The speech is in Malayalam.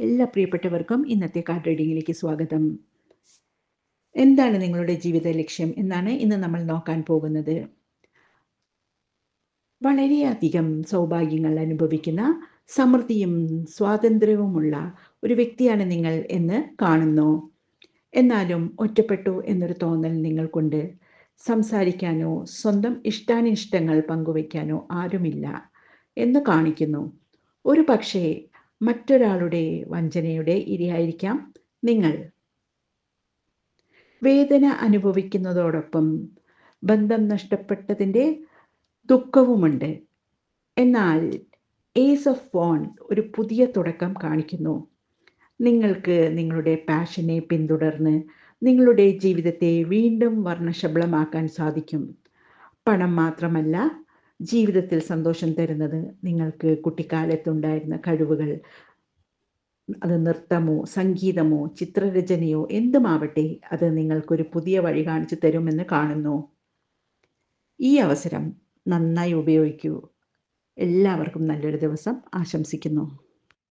എല്ലാ പ്രിയപ്പെട്ടവർക്കും ഇന്നത്തെ കാർഡ് റീഡിങ്ങിലേക്ക് സ്വാഗതം. എന്താണ് നിങ്ങളുടെ ജീവിത ലക്ഷ്യം? എന്നാണ് ഇന്ന് നമ്മൾ നോക്കാൻ പോകുന്നത്. വളരെയധികം സൗഭാഗ്യങ്ങൾ അനുഭവിക്കുന്ന സമൃദ്ധിയും സ്വാതന്ത്ര്യവുമുള്ള ഒരു വ്യക്തിയാണ് നിങ്ങൾ എന്ന് കാണുന്നു. എന്നാലും ഒറ്റപ്പെട്ടു എന്നൊരു തോന്നൽ നിങ്ങൾക്കുണ്ട്. സംസാരിക്കാനോ സ്വന്തം ഇഷ്ടാനിഷ്ടങ്ങൾ പങ്കുവയ്ക്കാനോ ആരുമില്ല എന്ന് കാണിക്കുന്നു. ഒരു പക്ഷേ മറ്റൊരാളുടെ വഞ്ചനയുടെ ഇരയായിരിക്കാം നിങ്ങൾ. വേദന അനുഭവിക്കുന്നതോടൊപ്പം ബന്ധം നഷ്ടപ്പെട്ടതിന്റെ ദുഃഖവുമുണ്ട്. എന്നാൽ ഏസ് ഓഫ് ഫോൺ ഒരു പുതിയ തുടക്കം കാണിക്കുന്നു. നിങ്ങൾക്ക് നിങ്ങളുടെ പാഷനെ പിന്തുടർന്ന് നിങ്ങളുടെ ജീവിതത്തെ വീണ്ടും വർണശബളമാക്കാൻ സാധിക്കും. പണം മാത്രമല്ല ജീവിതത്തിൽ സന്തോഷം തരുന്നത് നിങ്ങൾക്ക് കുട്ടിക്കാലത്തുണ്ടായിരുന്ന കഴിവുകൾ. അത് നൃത്തമോ സംഗീതമോ ചിത്രരചനയോ എന്തുമാവട്ടെ അത് നിങ്ങൾക്കൊരു പുതിയ വഴി കാണിച്ചു തരുമെന്ന് കാണുന്നു. ഈ അവസരം നന്നായി ഉപയോഗിക്കൂ. എല്ലാവർക്കും നല്ലൊരു ദിവസം ആശംസിക്കുന്നു.